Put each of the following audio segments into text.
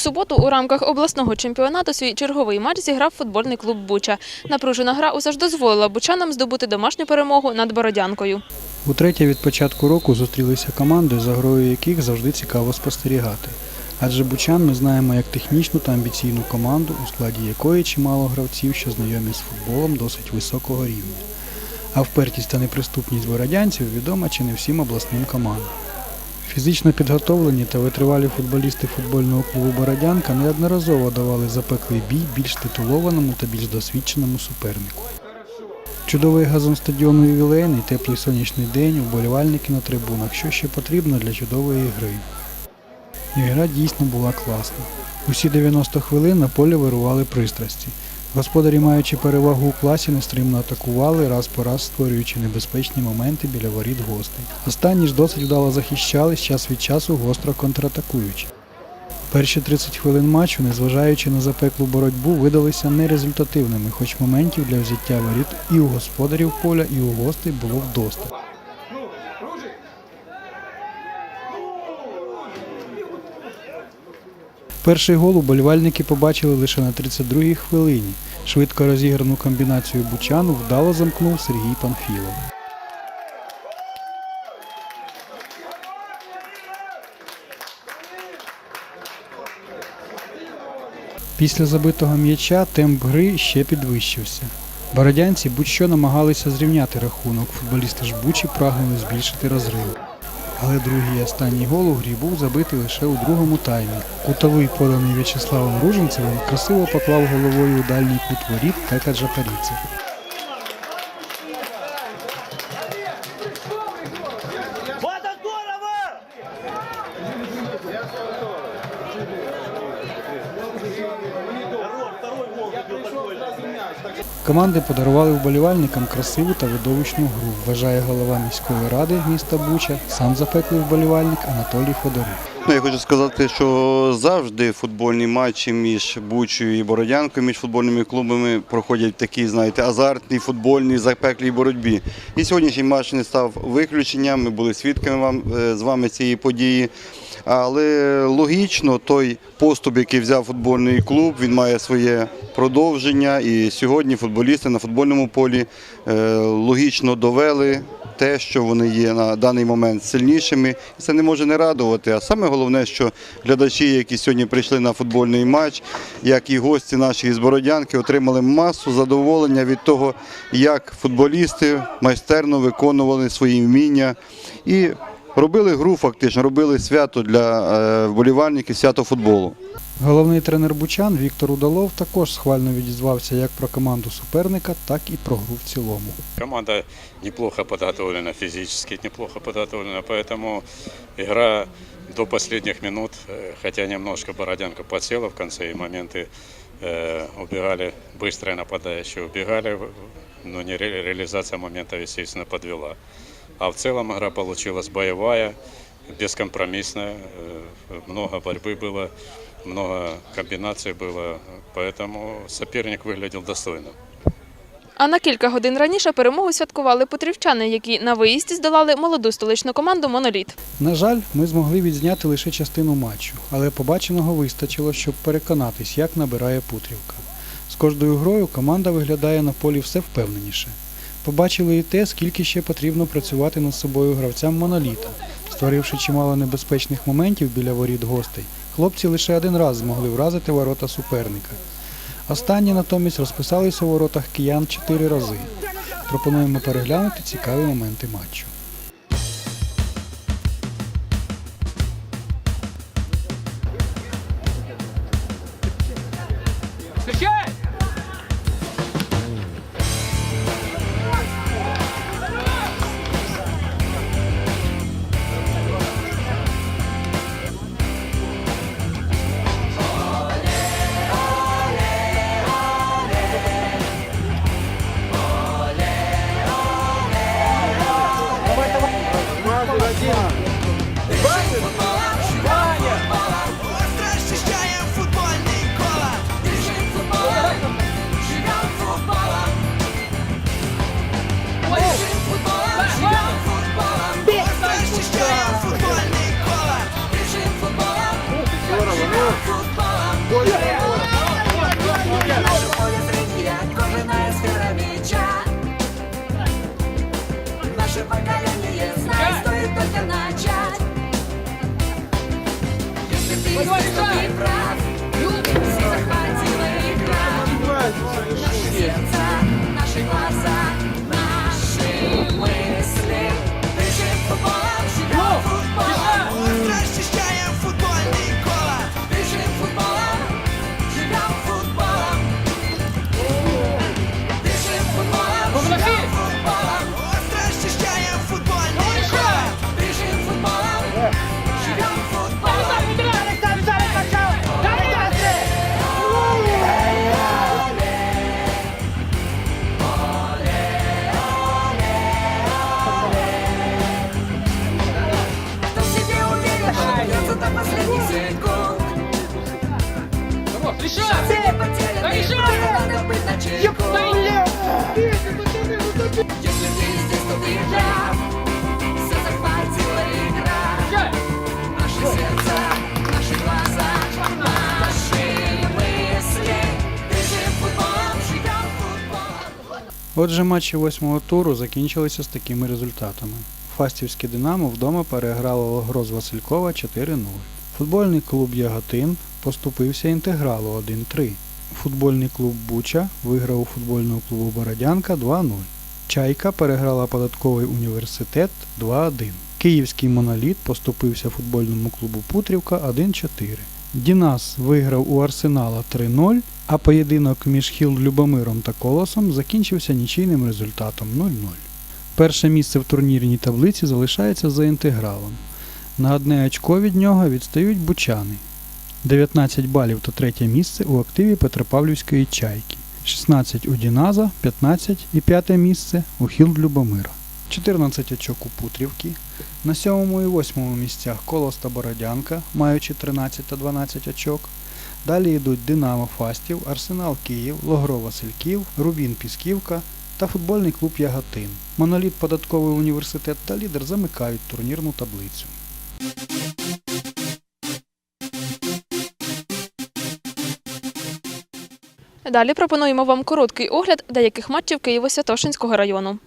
Суботу у рамках обласного чемпіонату свій черговий матч зіграв футбольний клуб Буча. Напружена гра усе ж дозволила бучанам здобути домашню перемогу над Бородянкою. Утретє від початку року зустрілися команди, за грою яких завжди цікаво спостерігати. Адже Бучан ми знаємо як технічну та амбіційну команду, у складі якої чимало гравців, що знайомі з футболом досить високого рівня. А впертість та неприступність бородянців відома чи не всім обласним командам. Фізично підготовлені та витривалі футболісти футбольного клубу Бородянка неодноразово давали запеклий бій більш титулованому та більш досвідченому супернику. Чудовий газон стадіону ювілейний, теплий сонячний день, вболівальники на трибунах. Що ще потрібно для чудової гри? І гра дійсно була класна. Усі 90 хвилин на полі вирували пристрасті. Господарі, маючи перевагу у класі, нестримно атакували, раз по раз створюючи небезпечні моменти біля воріт гостей. Останні ж досить вдало захищались час від часу гостро контратакуючи. Перші 30 хвилин матчу, незважаючи на запеклу боротьбу, видалися нерезультативними, хоч моментів для взяття воріт і у господарів поля, і у гостей було вдосталь. Перший гол уболівальники побачили лише на 32-й хвилині. Швидко розіграну комбінацію Бучану вдало замкнув Сергій Панфілов. Після забитого м'яча темп гри ще підвищився. Бородянці будь-що намагалися зрівняти рахунок. Футболісти ж Бучі прагнули збільшити розрив. Але другий і останній гол у грі був забитий лише у другому таймі. Кутовий, поданий В'ячеславом Руженцевим, красиво поклав головою у дальній кут воріт та Джапаріцев. Команди подарували вболівальникам красиву та видовищну гру, вважає голова міської ради міста Буча, сам запеклий вболівальник Анатолій Федорук. Ну, я хочу сказати, що завжди футбольні матчі між Бучою і Бородянкою, між футбольними клубами проходять такі, знаєте, азартні, футбольні, запеклій боротьбі. І сьогоднішній матч не став виключенням. Ми були свідками вам, е, з вами цієї події. Але логічно, той поступ, який взяв футбольний клуб, він має своє продовження. І сьогодні футболісти на футбольному полі е, логічно довели те, що вони є на даний момент сильнішими, і це не може не радувати. А саме головне, що глядачі, які сьогодні прийшли на футбольний матч, як і гості наші із Бородянки, отримали масу задоволення від того, як футболісти майстерно виконували свої вміння і робили гру, фактично, робили свято для е, вболівальників, свято футболу. Головний тренер Бучан Віктор Удалов також схвально відізвався як про команду суперника, так і про гру в цілому. Команда неплохо подготовлена, физически неплохо подготовлена, поэтому игра до последних минут, э, хотя немножко Бородянка подсела в конце, и моменты э, убегали, быстрые нападающие убегали, но не ре- реализация моментов, естественно, подвела. А в целом игра получилась боевая, бескомпромиссная, э, много борьбы было, много комбинаций было, поэтому соперник выглядел достойно. А на кілька годин раніше перемогу святкували петрівчани, які на виїзді здолали молоду столичну команду Моноліт. На жаль, ми змогли відзняти лише частину матчу, але побаченого вистачило, щоб переконатись, як набирає Путрівка. З кожною грою команда виглядає на полі все впевненіше. Побачили і те, скільки ще потрібно працювати над собою гравцям моноліта. Створивши чимало небезпечних моментів біля воріт гостей, хлопці лише один раз змогли вразити ворота суперника. Останні натомість розписались у воротах киян чотири рази. Пропонуємо переглянути цікаві моменти матчу. Цели потеряны, просто надо быть начеку. Если ты здесь, то ты прав. Все захватила игра. Наши сердца, наши глаза, наши мысли. Дышим футболом, живем футболом. Отже, матчі восьмого туру закінчилися з такими результатами. Фастівське Динамо вдома переграло Логроз Василькова 4-0. Футбольний клуб Яготин поступився інтегралу 1-3. Футбольний клуб Буча виграв у футбольного клубу Бородянка 2-0. Чайка переграла податковий університет 2-1. Київський моноліт поступився футбольному клубу Путрівка 1-4. Дінас виграв у Арсенала 3-0, а поєдинок між Хіл Любомиром та Колосом закінчився нічийним результатом 0-0. Перше місце в турнірній таблиці залишається за інтегралом. На одне очко від нього відстають бучани. 19 балів та третє місце у активі Петропавлівської чайки. 16 у Діназа, 15 і п'яте місце у Хіл Любомира. 14 очок у Путрівки. На 7 і 8 місцях Колос та Бородянка, маючи 13 та 12 очок. Далі йдуть Динамо Фастів, Арсенал Київ, Логро Васильків, Рубін Пісківка та футбольний клуб Яготин. Моноліт Податковий університет та лідер замикають турнірну таблицю. Далі пропонуємо вам короткий огляд деяких матчів Києво-Святошинського району.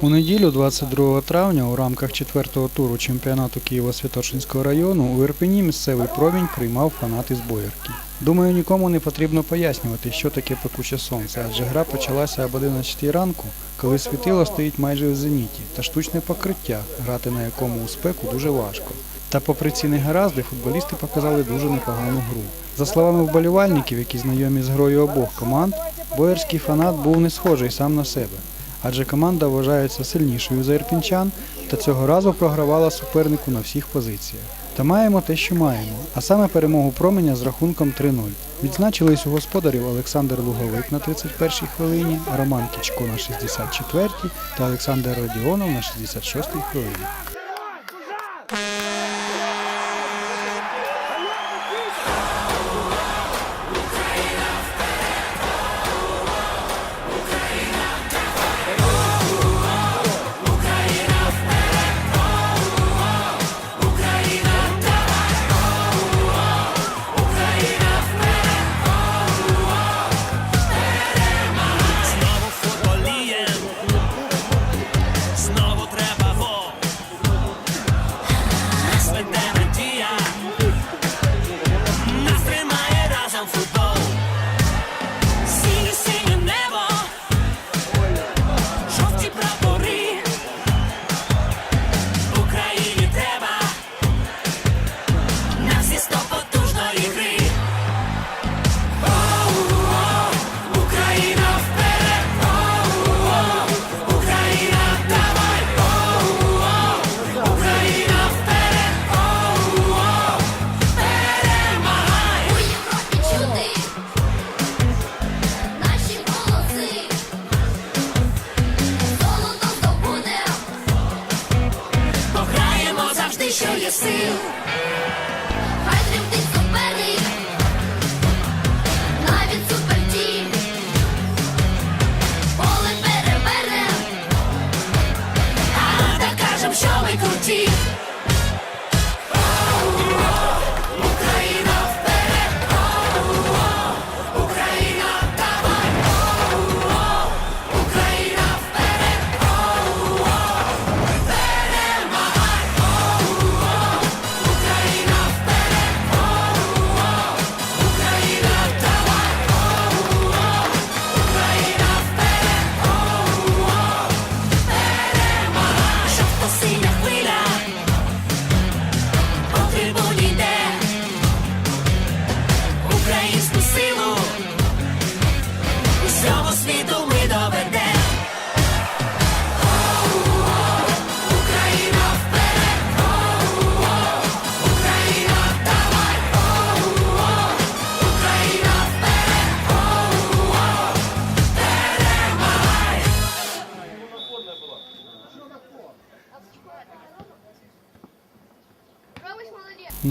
У неділю 22 травня у рамках 4-го туру чемпіонату Києво-Святошинського району у Ірпені місцевий промінь приймав фанати з Боярки. Думаю, нікому не потрібно пояснювати, що таке пекуче сонце, адже гра почалася об 11 ранку, коли світило стоїть майже в зеніті, та штучне покриття, грати на якому у спеку дуже важко. Та попри ці негаразди, футболісти показали дуже непогану гру. За словами вболівальників, які знайомі з грою обох команд, боярський фанат був не схожий сам на себе адже команда вважається сильнішою за ірпінчан та цього разу програвала супернику на всіх позиціях. Та маємо те, що маємо, а саме перемогу променя з рахунком 3-0. Відзначились у господарів Олександр Луговик на 31-й хвилині, Роман Кічко на 64-й та Олександр Родіонов на 66-й хвилині. energy.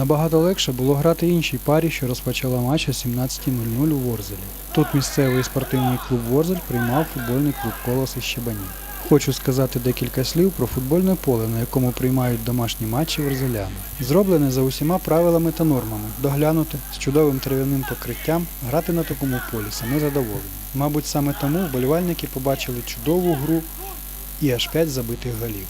Набагато легше було грати іншій парі, що розпочала матч о 17.00 у Ворзелі. Тут місцевий спортивний клуб Ворзель приймав футбольний клуб Колос із Щебанів. Хочу сказати декілька слів про футбольне поле, на якому приймають домашні матчі ворзеляни. Зроблене за усіма правилами та нормами. Доглянути з чудовим трав'яним покриттям, грати на такому полі саме задоволені. Мабуть, саме тому вболівальники побачили чудову гру і аж 5 забитих голів.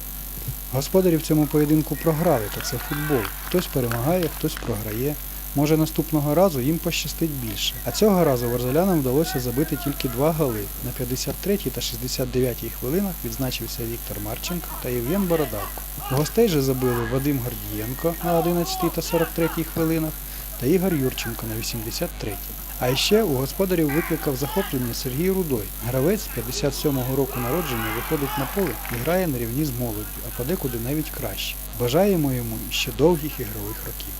Господарі в цьому поєдинку програли, та це футбол. Хтось перемагає, хтось програє. Може наступного разу їм пощастить більше. А цього разу ворзелянам вдалося забити тільки два голи. На 53-й та 69-й хвилинах відзначився Віктор Марченко та Євген Бородавко. Гостей же забили Вадим Гордієнко на 11-й та 43-й хвилинах та Ігор Юрченко на 83-й. А ще у господарів викликав захоплення Сергій Рудой. Гравець 57-го року народження виходить на поле і грає на рівні з молоддю, а подекуди навіть краще. Бажаємо йому ще довгих ігрових років.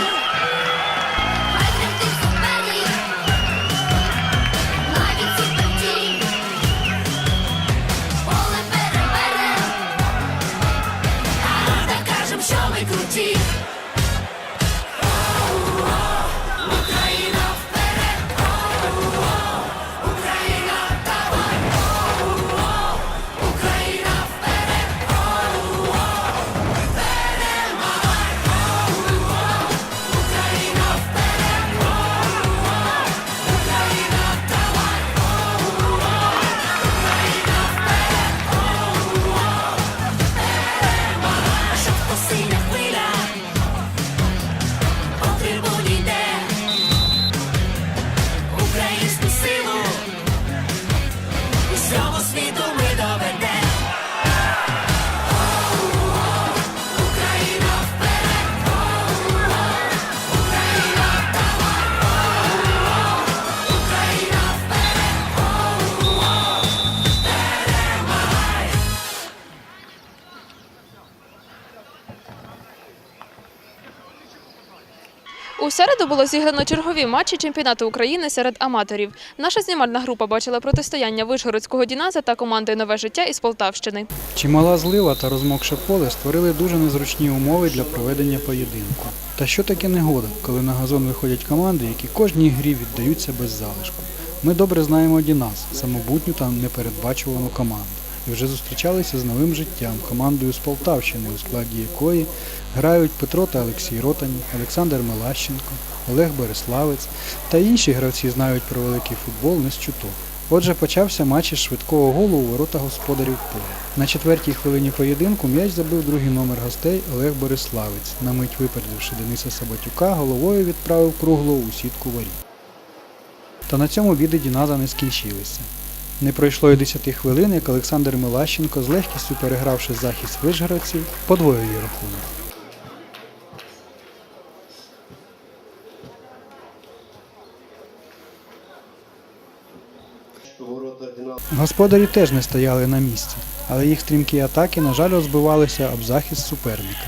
Є У середу було зіграно чергові матчі чемпіонату України серед аматорів. Наша знімальна група бачила протистояння Вишгородського Діназа та команди Нове життя із Полтавщини. Чимала злива та розмокше поле створили дуже незручні умови для проведення поєдинку. Та що таке негода, коли на газон виходять команди, які кожній грі віддаються без залишку? Ми добре знаємо Діназ, самобутню та непередбачувану команду. І вже зустрічалися з новим життям командою з Полтавщини, у складі якої грають Петро та Олексій Ротані, Олександр Мелащенко, Олег Береславець та інші гравці знають про великий футбол не з чуток. Отже, почався матч із швидкого голу у ворота господарів поля. На четвертій хвилині поєдинку м'яч забив другий номер гостей Олег Бориславець, на мить випередивши Дениса Саботюка, головою відправив кругло у сітку воріт. Та на цьому біди Діназа не скінчилися. Не пройшло й 10 хвилин, як Олександр Милащенко, з легкістю перегравши захист вишгородців, подвоює рахунок. Господарі теж не стояли на місці, але їх стрімкі атаки, на жаль, розбивалися об захист суперника.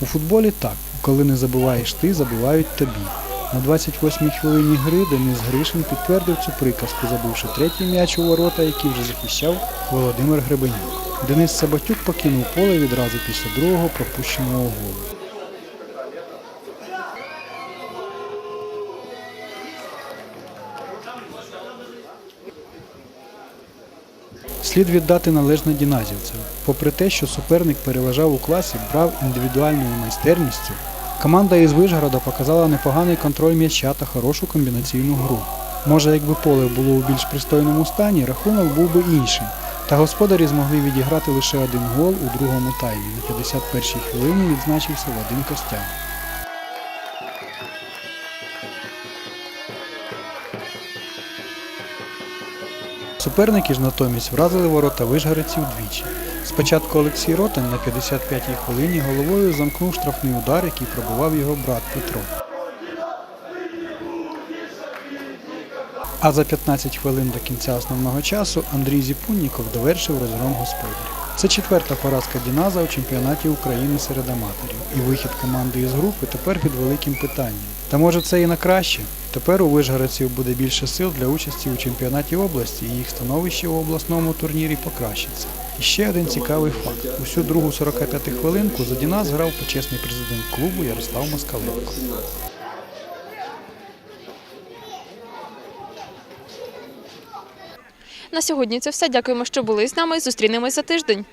У футболі так, коли не забуваєш ти, забувають тобі. На 28-й хвилині гри Денис Гришин підтвердив цю приказку, забувши третій м'яч у ворота, який вже захищав Володимир Гребенюк. Денис Сабатюк покинув поле відразу після другого пропущеного голу. Слід віддати належне діназівцям. Попри те, що суперник переважав у класі, брав індивідуальною майстерністю команда із Вишгорода показала непоганий контроль м'яча та хорошу комбінаційну гру. Може, якби поле було у більш пристойному стані, рахунок був би іншим. Та господарі змогли відіграти лише один гол у другому таймі. На 51-й хвилині відзначився Вадим Костян. Суперники ж натомість вразили ворота вишгородців двічі. Спочатку Олексій Ротин на 55-й хвилині головою замкнув штрафний удар, який пробував його брат Петро. А за 15 хвилин до кінця основного часу Андрій Зіпунніков довершив розгром господарів. Це четверта поразка Діназа у чемпіонаті України серед аматорів. І вихід команди із групи тепер під великим питанням. Та може це і на краще. Тепер у вишгородців буде більше сил для участі у чемпіонаті області, і їх становище у обласному турнірі покращиться. І ще один цікавий факт: усю другу 45 хвилинку за Діназ грав почесний президент клубу Ярослав Москаленко. На сьогодні це все. Дякуємо, що були з нами. Зустрінемось за тиждень.